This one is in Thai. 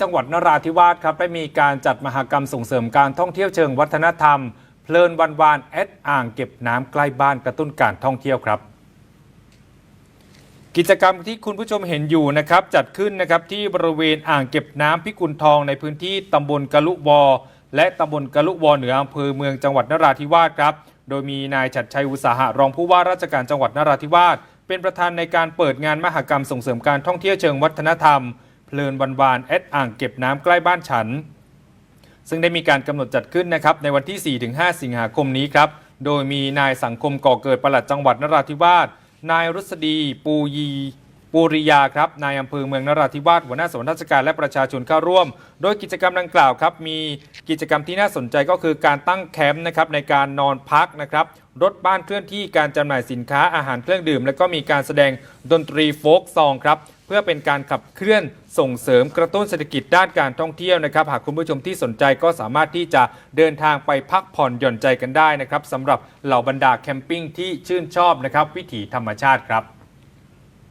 จังหวัดนราธิวาสครับ ได้มีการจัดมหกรรมส่งเสริมการท่องเที่ยวเชิงวัฒนธรรม เพลินวันวานแอดอ่างเก็บน้ำใกล้บ้านกระตุ้นการท่องเที่ยวครับกิจกรรมที่คุณผู้ชมเห็นอยู่นะครับจัดขึ้นนะครับที่บริเวณอ่างเก็บน้ำพิกุลทองในพื้นที่ตำบลกะลุวอ และตำบลกะลุวอเหนืออำเภอเมืองจังหวัดนราธิวาสครับ โดยมีนายชัดชัยอุตสาหะรองผู้ว่าราชการจังหวัดนราธิวาสเป็นประธานในการเปิดงานมหกรรมส่งเสริมการท่องเที่ยวเชิงวัฒนธรรม เพลินวันวานแอดอ่างเก็บน้ำใกล้บ้านฉัน ซึ่งได้มีการกำหนดจัดขึ้นนะครับในวันที่ 4-5 สิงหาคมนี้ครับ โดยมีนายสังคมก่อเกิดปลัดจังหวัดนราธิวาส นายรุษดี ปูยีปูริยาครับนายอำเภอเมืองนราธิวาสหัวหน้าส่วนราชการและประชาชนเข้าร่วม โดยกิจกรรมดังกล่าวครับมี กิจกรรมที่น่าสนใจก็คือการตั้งแคมป์นะครับในการนอนพักนะครับรถบ้านเคลื่อนที่การจำหน่ายสินค้าอาหารเครื่องดื่ม และก็มีการแสดงดนตรีโฟกซองครับเพื่อเป็นการขับเคลื่อนส่งเสริมกระตุ้นเศรษฐกิจด้านการท่องเที่ยวนะครับ หากคุณผู้ชมที่สนใจก็สามารถที่จะเดินทางไปพักผ่อนหย่อนใจกันได้นะครับสำหรับเหล่าบรรดาแคมปิ้งที่ชื่นชอบนะครับวิถีธรรมชาติครับ